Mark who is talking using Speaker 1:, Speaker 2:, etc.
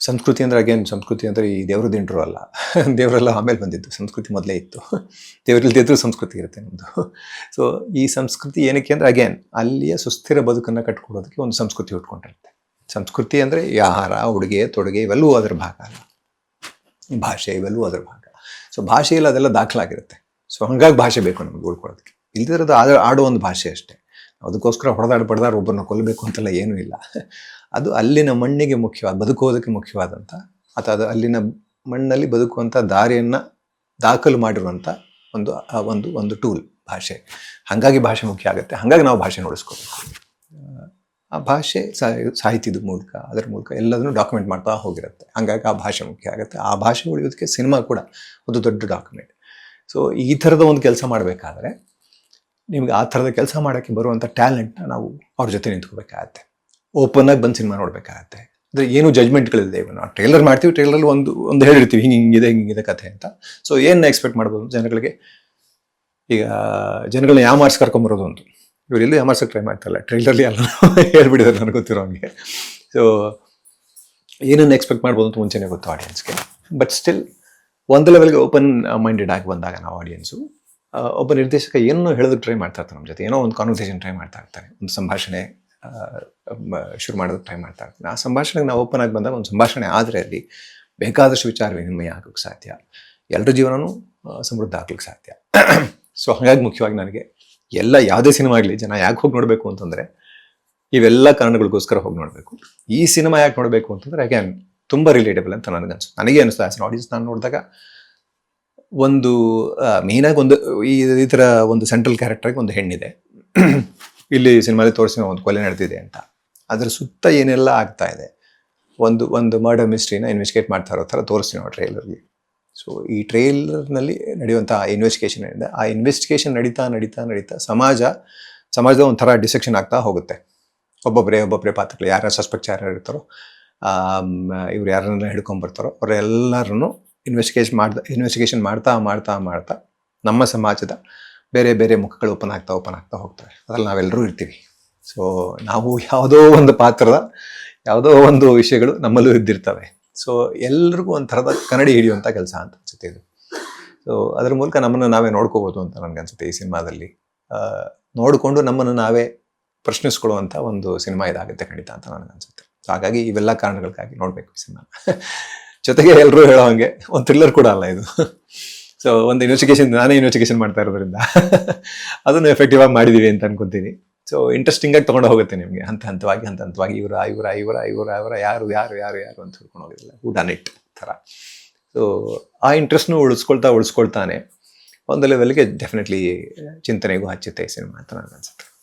Speaker 1: ಸಂಸ್ಕೃತಿ ಅಂದರೆ ಅಗೇನ್, ಸಂಸ್ಕೃತಿ ಅಂದರೆ ಈ ದೇವರು ದಿಂಟ್ರು ಅಲ್ಲ. ದೇವರೆಲ್ಲ ಆಮೇಲೆ ಬಂದಿದ್ದು, ಸಂಸ್ಕೃತಿ ಮೊದಲೇ ಇತ್ತು. ದೇವರಿಲ್ದಿದ್ರು ಸಂಸ್ಕೃತಿ ಇರುತ್ತೆ ನಮ್ಮದು ಸೊ ಈ ಸಂಸ್ಕೃತಿ ಏನಕ್ಕೆ ಅಂದರೆ ಅಗೇನ್, ಅಲ್ಲಿಯ ಸುಸ್ಥಿರ ಬದುಕನ್ನು ಕಟ್ಕೊಡೋದಕ್ಕೆ ಒಂದು ಸಂಸ್ಕೃತಿ ಉಟ್ಕೊಂಡಿರುತ್ತೆ ಸಂಸ್ಕೃತಿ ಅಂದರೆ ಈ ಆಹಾರ, ಉಡುಗೆ, ತೊಡುಗೆ, ಇವೆಲ್ಲವೂ ಅದರ ಭಾಗ ಅಲ್ಲ. ಭಾಷೆ ಇವೆಲ್ಲವೂ ಅದರ ಭಾಗ. ಸೊ ಭಾಷೆಯಲ್ಲಿ ಅದೆಲ್ಲ ದಾಖಲಾಗಿರುತ್ತೆ. ಸೊ ಹಂಗಾಗಿ ಭಾಷೆ ಬೇಕು ನಮಗೆ ಉಳ್ಕೊಳ್ಳೋದಕ್ಕೆ. ಇಲ್ದಿರೋದು ಆಡ ಆಡೋ ಒಂದು ಭಾಷೆ ಅಷ್ಟೇ. ಅದಕ್ಕೋಸ್ಕರ ಹೊಡೆದಾಡು ಬಡ್ದಾಡ್ ಒಬ್ಬರನ್ನ ಕೊಲ್ಲಬೇಕು ಅಂತೆಲ್ಲ ಏನೂ ಇಲ್ಲ. ಅದು ಅಲ್ಲಿನ ಮಣ್ಣಿಗೆ ಮುಖ್ಯವಾದ ಬದುಕೋದಕ್ಕೆ ಮುಖ್ಯವಾದಂಥ, ಅಥವಾ ಅದು ಅಲ್ಲಿನ ಮಣ್ಣಲ್ಲಿ ಬದುಕುವಂಥ ದಾರಿಯನ್ನು ದಾಖಲು ಮಾಡಿರುವಂಥ ಒಂದು ಒಂದು ಒಂದು ಟೂಲ್ ಭಾಷೆ. ಹಾಗಾಗಿ ಭಾಷೆ ಮುಖ್ಯ ಆಗುತ್ತೆ. ಹಾಗಾಗಿ ನಾವು ಭಾಷೆ ಉಳಿಸ್ಕೋಬೇಕು ಆ ಭಾಷೆ ಸಾಹಿತ್ಯದ ಮೂಲಕ, ಅದರ ಮೂಲಕ ಎಲ್ಲದನ್ನು ಡಾಕ್ಯುಮೆಂಟ್ ಮಾಡ್ತಾ ಹೋಗಿರುತ್ತೆ. ಹಾಗಾಗಿ ಆ ಭಾಷೆ ಮುಖ್ಯ ಆಗುತ್ತೆ. ಆ ಭಾಷೆ ಉಳಿಯೋದಕ್ಕೆ ಸಿನಿಮಾ ಕೂಡ ಒಂದು ದೊಡ್ಡ ಡಾಕ್ಯುಮೆಂಟ್ ಸೊ ಈ ಥರದ ಒಂದು ಕೆಲಸ ಮಾಡಬೇಕಾದ್ರೆ ನಿಮ್ಗೆ ಆ ಥರದ ಕೆಲಸ ಮಾಡೋಕ್ಕೆ ಬರುವಂಥ ಟ್ಯಾಲೆಂಟ್ನ ನಾವು ಅವ್ರ ಜೊತೆ ನಿಂತ್ಕೋಬೇಕಾಗತ್ತೆ. ಓಪನ್ ಆಗಿ ಬಂದು ಸಿನಿಮಾ ನೋಡಬೇಕಾಗತ್ತೆ. ಅಂದರೆ ಏನು ಜಜ್ಮೆಂಟ್ಗಳಿದೆ ಇವನು. ಟ್ರೇಲರ್ ಮಾಡ್ತೀವಿ ಟ್ರೇಲರಲ್ಲಿ ಒಂದು ಒಂದು ಹೇಳಿರ್ತೀವಿ, ಹಿಂಗೆ ಹಿಂಗಿದೆ ಹಿಂಗಿದೆ ಕಥೆ ಅಂತ. ಸೊ ಏನು ಎಕ್ಸ್ಪೆಕ್ಟ್ ಮಾಡ್ಬೋದು ಜನಗಳಿಗೆ? ಈಗ ಜನಗಳನ್ನ ಯಾಮಾರ್ಸ್ ಕರ್ಕೊಂಬರೋದು ಒಂದು ಇವರು ಎಲ್ಲೂ ಯಾಮಾರ್ಸಕ್ಕೆ ಟ್ರೈ ಮಾಡ್ತಾರಲ್ಲ? ಟ್ರೈಲರ್ಲಿ ಎಲ್ಲ ಹೇಳ್ಬಿಟ್ಟಿದ್ದಾರೆ ನನಗೆ ಗೊತ್ತಿರೋ ಹಂಗೆ. ಸೊ ಏನನ್ನು ಎಕ್ಸ್ಪೆಕ್ಟ್ ಮಾಡ್ಬೋದು ಅಂತ ಮುಂಚೆನೇ ಗೊತ್ತು ಆಡಿಯನ್ಸ್ಗೆ ಬಟ್ ಸ್ಟಿಲ್ ಒಂದು ಲೆವೆಲ್ಗೆ ಓಪನ್ ಮೈಂಡೆಡ್ ಆಗಿ ಬಂದಾಗ ನಾವು ಆಡಿಯನ್ಸು ಒಬ್ಬ ನಿರ್ದೇಶಕ ಏನೋ ಹೇಳೋದಕ್ಕೆ ಟ್ರೈ ಮಾಡ್ತಾ ಇರ್ತಾರೆ ನಮ್ಮ ಜೊತೆ. ಏನೋ ಒಂದು ಕಾನ್ವರ್ಸೇಷನ್ ಟ್ರೈ ಮಾಡ್ತಾ ಇರ್ತಾರೆ ಒಂದು ಸಂಭಾಷಣೆ ಶುರು ಮಾಡೋದಕ್ಕೆ ಟ್ರೈ ಮಾಡ್ತಾ ಇರ್ತಾರೆ ಆ ಸಂಭಾಷಣೆಗೆ ನಾವು ಓಪನ್ ಆಗಿ ಬಂದಾಗ ಒಂದು ಸಂಭಾಷಣೆ ಆದರೆ ಅಲ್ಲಿ ಬೇಕಾದಷ್ಟು ವಿಚಾರ ವಿನಿಮಯ ಆಗೋಕ್ಕೆ ಸಾಧ್ಯ. ಎಲ್ಲರ ಜೀವನನೂ ಆ, ಸಮೃದ್ಧ ಆಗ್ಲಿಕ್ಕೆ ಸಾಧ್ಯ. ಸೊ ಹಾಗಾಗಿ ಮುಖ್ಯವಾಗಿ ನನಗೆ ಎಲ್ಲ ಯಾವುದೇ ಸಿನಿಮಾ ಆಗಲಿ ಜನ ಯಾಕೆ ಹೋಗಿ ನೋಡಬೇಕು ಅಂತಂದರೆ ಇವೆಲ್ಲ ಕಾರಣಗಳಿಗೋಸ್ಕರ ಹೋಗಿ ನೋಡಬೇಕು. ಈ ಸಿನಿಮಾ ಯಾಕೆ ನೋಡಬೇಕು ಅಂತಂದರೆ ಅಗೇನ್ ತುಂಬ ರಿಲೇಟಬಲ್ ಅಂತ ನನಗನ್ಸು ನನಗೆ ಅನಿಸ್ತು ಆಸ್ ಆಡಿಯನ್ಸ್ ನಾನು ನೋಡಿದಾಗ ಒಂದು ಮೇಯ್ನಾಗಿ ಒಂದು, ಈ ಥರ ಒಂದು ಸೆಂಟ್ರಲ್ ಕ್ಯಾರೆಕ್ಟರ್ಗೆ ಒಂದು ಹೆಣ್ಣಿದೆ. ಇಲ್ಲಿ ಸಿನಿಮಾದಲ್ಲಿ ತೋರಿಸಿ ಒಂದು ಕೊಲೆ ನಡೆದಿದೆ ಅಂತ. ಅದರ ಸುತ್ತ ಏನೆಲ್ಲ ಆಗ್ತಾ ಇದೆ? ಒಂದು ಒಂದು ಮರ್ಡರ್ ಮಿಸ್ಟ್ರಿನ ಇನ್ವೆಸ್ಟಿಗೇಟ್ ಮಾಡ್ತಾ ಇರೋ ಥರ ತೋರಿಸ್ತೀವಿ ನಾವು ಟ್ರೈಲರ್ಗೆ ಸೊ ಈ ಟ್ರೈಲರ್ನಲ್ಲಿ ನಡೆಯುವಂಥ ಇನ್ವೆಸ್ಟಿಗೇಷನ್ ಏನಿದೆ? ಆ ಇನ್ವೆಸ್ಟಿಗೇಷನ್ ನಡೀತಾ ನಡೀತಾ ನಡೀತಾ ಸಮಾಜ, ಸಮಾಜದ ಒಂಥರ ಡಿಸೆಕ್ಷನ್ ಆಗ್ತಾ ಹೋಗುತ್ತೆ. ಒಬ್ಬೊಬ್ಬರೇ ಒಬ್ಬೊಬ್ಬರೇ ಪಾತ್ರಗಳು ಯಾರು ಸಸ್ಪೆಕ್ಟ್ ಯಾರು ಇರ್ತಾರೋ ಇವ್ರು ಯಾರನ್ನ ಹಿಡ್ಕೊಂಬರ್ತಾರೋ ಅವರೆಲ್ಲರನ್ನು ಇನ್ವೆಸ್ಟಿಗೇಷನ್ ಮಾಡ್ತಾ ಇನ್ವೆಸ್ಟಿಗೇಷನ್ ಮಾಡ್ತಾ ಮಾಡ್ತಾ ಮಾಡ್ತಾ ನಮ್ಮ ಸಮಾಜದ ಬೇರೆ ಬೇರೆ ಮುಖಗಳು ಓಪನ್ ಆಗ್ತಾ ಓಪನ್ ಆಗ್ತಾ ಹೋಗ್ತವೆ. ಅದ್ರಲ್ಲಿ ನಾವೆಲ್ಲರೂ ಇರ್ತೀವಿ. ಸೊ ನಾವು ಯಾವುದೋ ಒಂದು ಪಾತ್ರದ, ಯಾವುದೋ ಒಂದು ವಿಷಯಗಳು ನಮ್ಮಲ್ಲೂ ಇದ್ದಿರ್ತವೆ. ಸೊ ಎಲ್ರಿಗೂ ಒಂಥರದ ಕನ್ನಡಿ ಹಿಡಿಯುವಂಥ ಕೆಲಸ ಅಂತ ಅನ್ಸುತ್ತೆ ಇದು. ಸೊ ಅದ್ರ ಮೂಲಕ ನಮ್ಮನ್ನು ನಾವೇ ನೋಡ್ಕೋಬೋದು ಅಂತ ನನಗನ್ಸುತ್ತೆ ಈ ಸಿನಿಮಾದಲ್ಲಿ. ನೋಡಿಕೊಂಡು ನಮ್ಮನ್ನು ನಾವೇ ಪ್ರಶ್ನಿಸ್ಕೊಳ್ಳುವಂಥ ಒಂದು ಸಿನಿಮಾ ಇದಾಗುತ್ತೆ ಖಂಡಿತ ಅಂತ ನನಗನ್ಸುತ್ತೆ ಸೊ ಹಾಗಾಗಿ ಇವೆಲ್ಲ ಕಾರಣಗಳಿಗಾಗಿ ನೋಡಬೇಕು ಈ ಸಿನಿಮಾ. ಜೊತೆಗೆ ಎಲ್ಲರೂ ಹೇಳೋ ಹಂಗೆ. ಒಂದು ಥ್ರಿಲ್ಲರ್ ಕೂಡ ಅಲ್ಲ ಇದು. ಸೊ ಒಂದು ಇನ್ವೆಸ್ಟಿಗೇಷನ್ ನಾನೇ ಇನ್ವೆಸ್ಟಿಗೇಷನ್ ಮಾಡ್ತಾ ಇರೋದ್ರಿಂದ. ಅದನ್ನು ಎಫೆಕ್ಟಿವ್ ಆಗಿ ಮಾಡಿದೀವಿ ಅಂತ ಅನ್ಕೊಂತೀನಿ. ಸೊ ಇಂಟ್ರೆಸ್ಟಿಂಗ್ ಆಗಿ ತೊಗೊಂಡು ಹೋಗುತ್ತೆ ನಿಮಗೆ. ಹಂತ ಹಂತವಾಗಿ ಹಂತ ಹಂತವಾಗಿ ಇವರ ಇವರ ಇವರ ಇವರ ಇವರ, ಯಾರು ಯಾರು ಯಾರು ಯಾರು ಅಂತ ಹೇಳ್ಕೊಂಡು ಹೋಗಿರಲಿಲ್ಲ ಡನ್ ಇಟ್ ಥರ. ಸೊ ಆ ಇಂಟ್ರೆಸ್ಟ್ನು ಉಳಿಸ್ಕೊಳ್ತಾ, ಉಳಿಸ್ಕೊಳ್ತಾನೆ. ಒಂದು ಲೆವೆಲ್ಗೆ ಡೆಫಿನೆಟ್ಲಿ ಚಿಂತನೆಗೂ ಹಚ್ಚುತ್ತೆ ಸಿನಿಮಾ ಅಂತ ನನಗೆ ಅನ್ಸುತ್ತೆ